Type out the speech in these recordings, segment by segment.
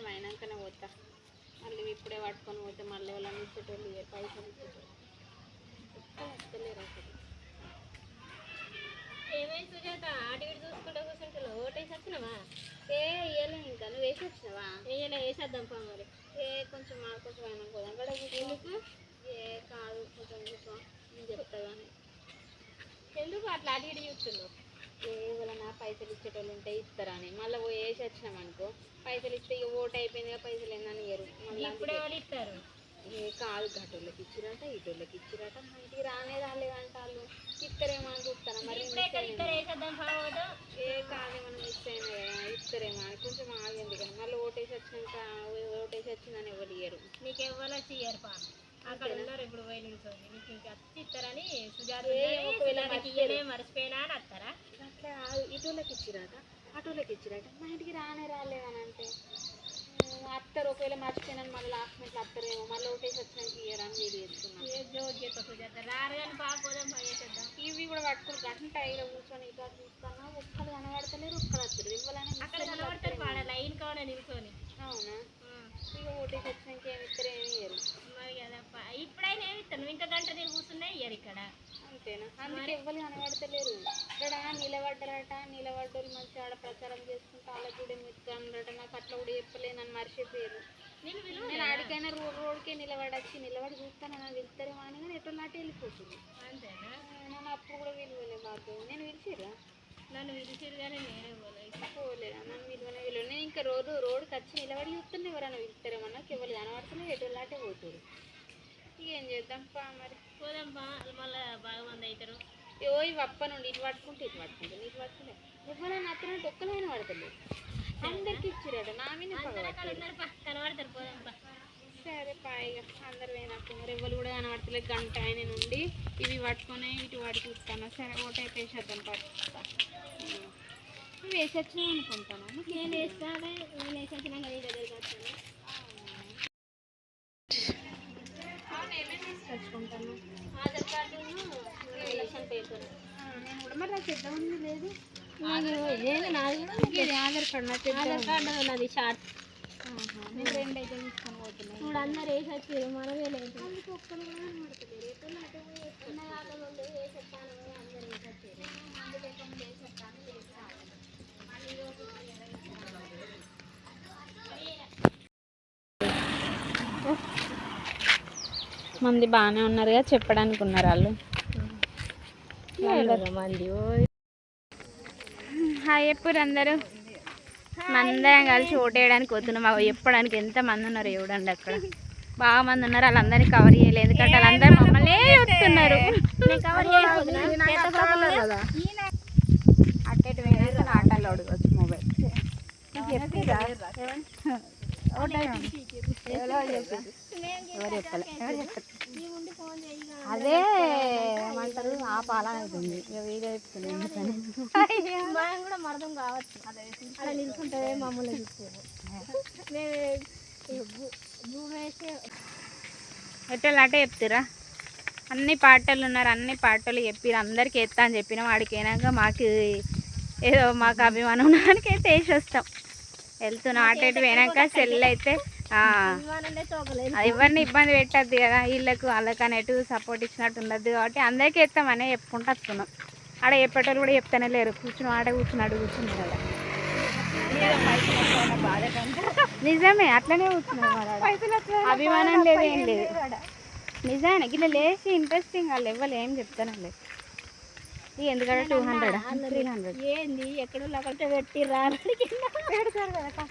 కొంచెం అయినాకనే పోతా. మళ్ళీ ఇప్పుడే పట్టుకొని పోతే మళ్ళీ వాళ్ళని ఇచ్చేటోళ్ళు పైసలు ఇచ్చేటోళ్ళు. ఎక్కువ వస్తలేరు అసలు. ఏమైంది సుజాత? ఇటు చూసుకుంటూ కూర్చుంటున్నావు? ఓటేసి వచ్చినావా ఏ ఇయ్యలే ఇంకా. నువ్వు వేసి వచ్చినావా? వేయలే వేసేద్దాం పా మరి. ఏ కొంచెం మా కొంచెం అయినా పోదాం. కూడా ఎందుకు? ఏ కాదు కొంచెం కూర్చో. నేను చెప్తా కానీ ఎందుకు అట్లా అడి ఇటు చూస్తున్నావు? ఎవరైనా పైసలు ఇచ్చేటోళ్ళు ఉంటే ఇస్తారా అని మళ్ళీ వేసి వచ్చినాం అనుకో పైసలు ఇస్తే ఇక ఓటు అయిపోయింది కదా పైసలు ఏందని ఇయ్యరు. ఇప్పుడు ఎవరు ఇస్తారు. కాదు గటోళ్ళకి ఇచ్చిరట ఇటోళ్ళకి ఇచ్చిరట. మా ఇంటికి రానే రాలేదంట వాళ్ళు ఇస్తారేమో అని చూస్తాను. మరి ఏ కాదే మనం మిస్ అయినా కదా ఇస్తారేమో అని. కొంచెం ఆగింది కానీ మళ్ళీ ఓటేసి వచ్చినాక ఓటేసి వచ్చిందని ఎవరు ఇయ్యరు. నీకు ఇవ్వాలో చెయ్యరు పా అక్కడ ఉన్నారు ఇప్పుడు పోయి నిల్చొని నీకు ఇంకా వచ్చి ఇస్తారని సుజాత మర్చిపోయినా అని వస్తారా అట్లా కాదు ఇటోళ్ళకి ఇచ్చిరట. అటోళ్ళకి ఇచ్చిరట. మా ఇంటికి రానే రాలేదని అంటే ఉమ్, అత్తరు ఒకవేళ మర్చిపోయినాను మళ్ళీ లాస్ట్ మినిట్లో అత్తరేమో. మళ్ళీ ఓటేసి వచ్చినాక ఇయ్యరు అని పా వేసేద్దాం ఇవి కూడా పట్టుకుని గంట ఇలా కూర్చొని ఇట్లా చూస్తాను ఒక్కలు కనబడతలేరు ఒక్కలు వస్తారు ఇవ్వాలని అక్కడ కనబడతారు లైన్ కావాలి నిల్చొని. అవునా? ఇక ఓటేసి వచ్చినాక ఏమి ఇస్తారు ఏమి ఇయ్యరు. మరి కదప్ప. ఇప్పుడైనా ఏమి ఇస్తాను గంట కూర్చున్నా ఇయ్యరు ఇక్కడ. అంతేనా? అందుకే ఎవ్వరు కనబడతలేరు. ఇక్కడ నిలబడ్డరట నిలబడ్డోళ్ళు మంచిగా ఆడ ప్రచారం చేసుకుంటా వాళ్ళకి కూడా మిత్తానరట నాకు అట్లా కూడా చెప్పలే నన్ను మర్చిపోయారు. నేను విలువ నేను ఆడికైనా రోడ్ రోడ్కే నిలబడచ్చి నిలబడి చూస్తాను నన్ను వెళ్తారేమో అని కానీ ఎట్లా నాటి వెళ్ళిపోతుంది. అంతేనా? నన్ను అప్పుడు కూడా విలువలే బాబు నేను పిలిచిరా నన్ను పిలిచిరు కానీ నేనే విలువనే ఇంకా రోడ్డు రోడ్డుకి వచ్చి నిలబడి చూస్తున్నా ఎవరైనా పిలుస్తారేమో నాకు ఎవరు కనబడుతున్నా ఎటు లాంటి పోతారు ఇక ఏం చేద్దాం పా మరి. పోదాం బా మళ్ళీ బాగా మంది అవుతారు ఓ ఇవి అప్ప నుండి ఇటు పట్టుకుంటే ఇటు పట్టుకుంటే ఇటు పట్టుకుంటే ఎవరైనా అత్తనంటే ఒక్కలైనా పడతలేదు అందరికి ఇచ్చిరట నా మీద పా కనబడతారు పోదాం సరే పాయిగా అందరు పోయినట్టున్నారు ఎవరు కూడా కనబడతలేదు గంట ఆయన నుండి ఇవి పట్టుకొని ఇటు వాడికి ఇస్తాను సరే ఓటే వేసేద్దాం నువ్వు ఇవి వేసొచ్చినాయి అనుకుంటాను నేను వేస్తానే నేను వేసి వచ్చినాక నీ దగ్గరికి వస్తాను అవును ఆధార్ కార్డు ఎలక్షన్ పేపర్ నేను కూడా మరి నాకు పెద్ద ఉంది లేదు ఏది నాది కూడా ఆధార్ కార్డు నాకు ఆధార్ కార్డు ఉన్నది. షార్ట్ నేను రెండు అయితే తీసుకొని పోతున్నాను ఇప్పుడు అందరు వేసి వచ్చి మనమే లేదు అందుకు ఒక్కరు కూడా కనబడతలేరు ఎటు నాటే పోయి ఎటు ఉన్న కాక వేసి వచ్చాను అందరు వేసి వచ్చారు మందు లేకుండా వేసేస్తాను వేస్తాను మళ్ళీ మంది బాగానే ఉన్నారుగా చెప్పడానికి ఉన్నారు వాళ్ళు. మంది హాయ్ ఎప్పుడు అందరూ. మందరం కలిసి ఓటేయడానికి పోతున్నాం. అవి చెప్పడానికి ఎంత మంది ఉన్నారు చూడండి అక్కడ. బాగా మంది ఉన్నారు వాళ్ళందరినీ కవర్ చేయలేదు. ఎందుకంటే వాళ్ళందరూ మమ్మల్ని చూస్తున్నారు. అట్టేటి అడగచ్చు మొబైల్. ఎవరు చెప్పలే? అదే ఏమంటారు ఆ పాలన అవుతుంది. ఇక వీడియో చెప్తున్నాను ఎందుకని? మనం కూడా మరదం కావచ్చు. అలా నిల్చుంటే మమ్మల్ని వేసి ఎట్లా అటే చెప్తారా? అన్ని పాటలు ఉన్నారు అన్ని పాటలు చెప్పిరు అందరికి ఎత్తా అని చెప్పిన. వాడికి అయినాక మాకు ఏదో మాకు అభిమానం ఉన్నదానికి అయితే వేసి వస్తాం వెళ్తున్నాం అటు ఇటు పోయినాక సెల్ అయితే ఎవరిని ఇబ్బంది పెట్టద్దు కదా వీళ్ళకు వాళ్ళకి అనేటు సపోర్ట్ ఇచ్చినట్టు ఉండద్దు కాబట్టి అందరికీ ఎత్తామనే చెప్పుకుంటూ వస్తున్నాం. ఆడ చెప్పేటోళ్ళు కూడా చెప్తానే లేరు కూర్చుని ఆడ కూర్చున్నాడు కూర్చున్నారు కదా. నిజమే అట్లనే కూర్చున్నాం అభిమానం లేదు ఏం లేదు. నిజానికి ఇట్లా లేచి ఇంట్రెస్టింగ్ వాళ్ళు ఎవ్వరు ఏం చెప్తానండి ఎందుకంటే టూ హండ్రెడ్ త్రీ హండ్రెడ్ ఏంది? ఎక్కడో అక్కడ పెట్టి రానికి పెడతారు కదా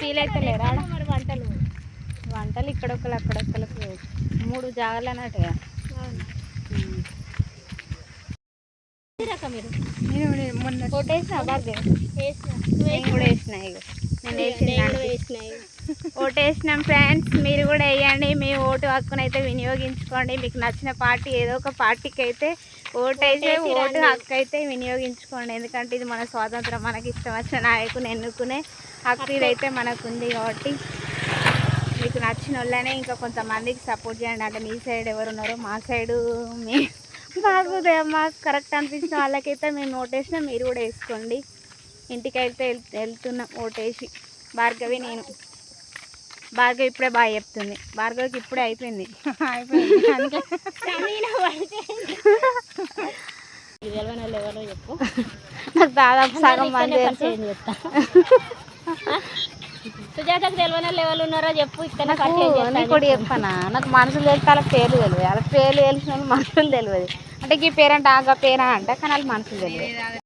ఫీల్? మరి వంటలు వంటలు. ఇక్కడొక్కరు అక్కడొక్కలకు మూడు జాగాలు అన్నట్టుగా ఈ రకం మీరు నేను మొన్న బాగా వేసిన నేను కూడా వేసిన ఇగో. నేను వేసిన ఓటేసినాం ఫ్రెండ్స్ మీరు కూడా వేయండి. మీ ఓటు హక్కును అయితే వినియోగించుకోండి. మీకు నచ్చిన పార్టీ ఏదో ఒక పార్టీకి అయితే ఓటు అయితే ఓటు హక్కు అయితే వినియోగించుకోండి. ఎందుకంటే ఇది మన స్వాతంత్రం మనకి ఇష్టం వచ్చిన నాయకుని ఎన్నుకునే హక్కు ఇదైతే మనకు ఉంది కాబట్టి మీకు నచ్చిన వాళ్ళనే ఇంకా కొంతమందికి సపోర్ట్ చేయండి. అంటే మీ సైడ్ ఎవరు ఉన్నారో మా సైడు మీ మాకు మాకు కరెక్ట్ అనిపించిన వాళ్ళకైతే మేము ఓటేసినా మీరు కూడా వేసుకోండి. ఇంటికి అయితే వెళ్- వెళ్తున్నాం ఓటేసి. భార్గవి నేను. భార్గవి ఇప్పుడే బాగా చెప్తుంది. భార్గవికి ఇప్పుడే అయిపోయింది. అందుకే. చెప్పు నాకు దాదాపు సగం మంది తెలుసు. సుజాతకు తెలియని వాళ్ళు ఎవరు ఉన్నారో చెప్పు ఇక్కడ కూడా చెప్పనా? నాకు మనసులు తెలిస్తే వాళ్ళ పేర్లు తెలియదు. వాళ్ళ పేర్లు తెలిసిన వాళ్ళు మనసులు తెలియదు. అంటే ఈ పేరంటే ఆగా పేరా అంట కానీ వాళ్ళ మనసులు తెలియదు.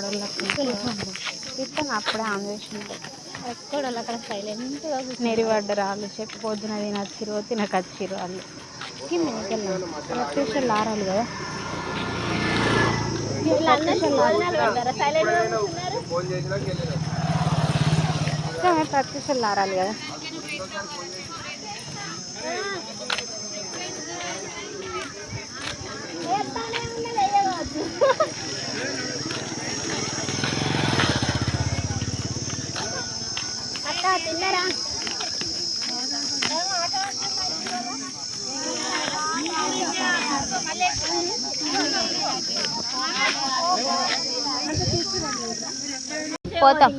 అక్కడ ఇస్తాను అప్పుడే ఆంధ్రేషన్ ఎక్కడ అక్కడ సైలెంట్గా నెరివడ్డ రాళ్ళు చెప్పి పొద్దున తినచ్చిరు తినకచ్చిరు వాళ్ళు కిందకెళ్ళాలి లారాలి ఆరాలి కదా సైలెంట్గా లారాలి కదా ప్రత్యూషాలు అక్క తిన్నారా? పోతాం.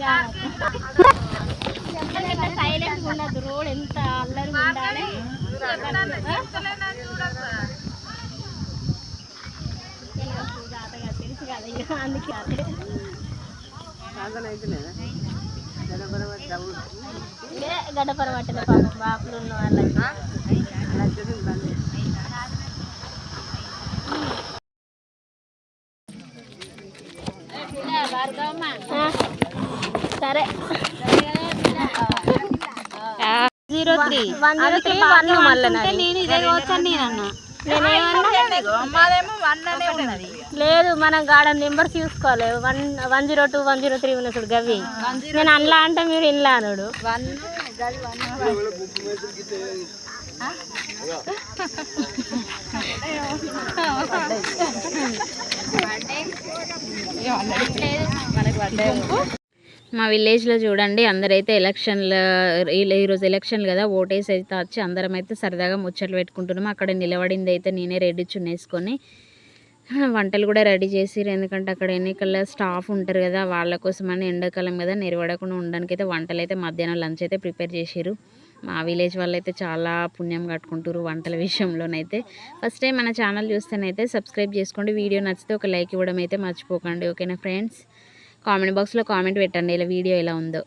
సైలెంట్ ఉండదు రోడ్ ఎంత అల్లరి ఉండాలి తెలుసు కదా ఇక అందుకే అదే. ఇదే గడపర పట్టిన పాపం బాపులు ఉన్న వాళ్ళకి ఆ, సరే zero three one zero three one మళ్ళీ నేను ఇదే వచ్చాను నేను అన్న లేదు మనం గాడ నెంబర్ చూసుకోవాలి. One one zero two one zero three ఉన్న చూడు గవి. నేను అన్లా అంటే మీరు ఇన్లా అనుడు. మా విలేజ్లో చూడండి అందరైతే ఎలక్షన్ల ఈరోజు ఎలక్షన్ కదా ఓటేసి అయితే వచ్చి అందరం అయితే సరదాగా ముచ్చట్లు పెట్టుకుంటున్నాం. అక్కడ నిలబడింది అయితే నేనే రెడీ చున్నేసుకొని వంటలు కూడా రెడీ చేసిరు ఎందుకంటే అక్కడ ఎన్నికల స్టాఫ్ ఉంటారు కదా వాళ్ళ కోసమని ఎండాకాలం కదా నిలబడకుండా ఉండడానికి అయితే వంటలు అయితే మధ్యాహ్నం లంచ్ అయితే ప్రిపేర్ చేసిరు మా విలేజ్ వాళ్ళు అయితే చాలా పుణ్యం కట్టుకుంటారు వంటల విషయంలోనైతే. ఫస్ట్ టైం మన ఛానల్ చూస్తేనైతే సబ్స్క్రైబ్ చేసుకోండి. వీడియో నచ్చితే ఒక లైక్ ఇవ్వడం అయితే మర్చిపోకండి. ఓకేనా ఫ్రెండ్స్? కామెంట్ బాక్స్లో కామెంట్ పెట్టండి. ఇలా వీడియో ఎలా ఉందో.